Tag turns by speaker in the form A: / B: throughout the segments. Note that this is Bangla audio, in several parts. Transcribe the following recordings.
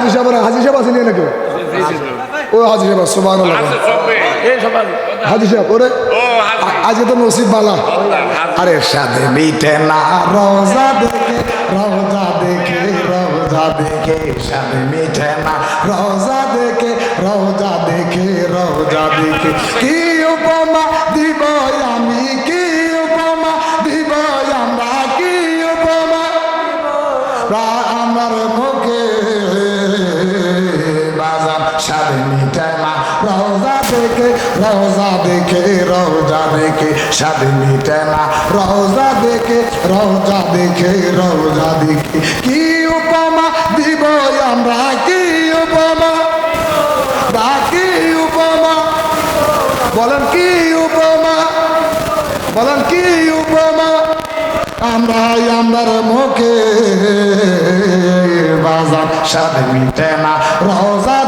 A: হাজি সাহেব হাজি সাহেব আছেন নাকি? ও হাজি সাহেব হাজি সাহেব ওরে আজকে তো নসিব বালা। আরে সাদে মিটে না রোজা দেখে রোজা দেখে রোজা দেখে সাদে মিটে না রোজা দেখে রোজা দেখে রোজা দেখে। কি উপমা দিব আমি কি উপমা দিব আমরা কি উপমা? রা- আমার মুখে বাজার সাদে মিটে রোজা দেখে রোজা দেখে রোজা দেখে সাদে মিটে না রোজা দেখে রোজা দেখে রোজা দেখে। কি উপমা দিব আমরা, কি উপমা? বা উপমা? বলেন, কি উপমা? বলেন, কি উপমা? আমরা আমরার মুখে বাজার সাথে মিটে না রোজা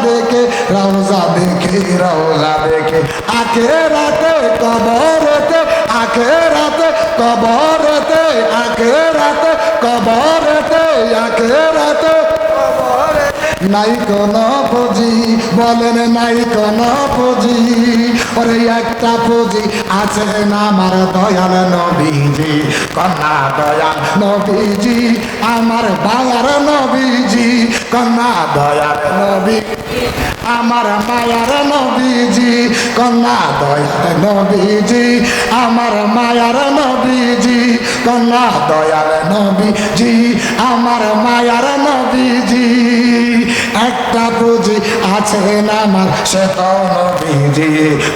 A: রোজা দেখে রোজা দেখে। আখে রাতে কবরতে আখে রাতে কবরতে আখে রাতে কবরতে আখে রাতে। নাই কোন পুঁজি বলেন নাই কোন পুঁজি। ওরে একটা পুঁজি আছে না, আমার দয়াল নবীজি, কন্যা দয়াল নবীজি, আমার বায়ার নবীজি, কন্যা দয়াল নবী, আমার মায়ার নবীজি, কন্যা দয়াল নবীজি, আমার মায়ার নবীজি, কন্যা দয়াল নবীজি, আমার মায়ার নবীজি। একটা পুঁজি আছে না আমার সে তো নবীজি।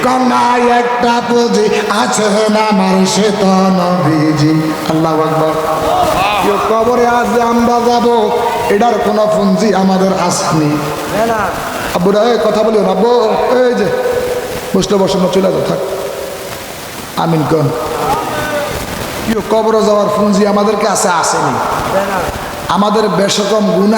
A: কন্যা একটা পুঁজি আছে না আমার সে তো নবীজি। আল্লাহ আকবর। কেউ কবরে আজ আমরা যাব এটার কোনো পুঁজি আমাদের আসেনি। আব্বুরা কথা বলিও না। আব্বু এই যে বসলে বসানো চলে যাও থাক। আমিন কন। কেউ কবরে যাওয়ার পুঁজি আমাদের কাছে আসেনি। আমাদের বেশকম গুণা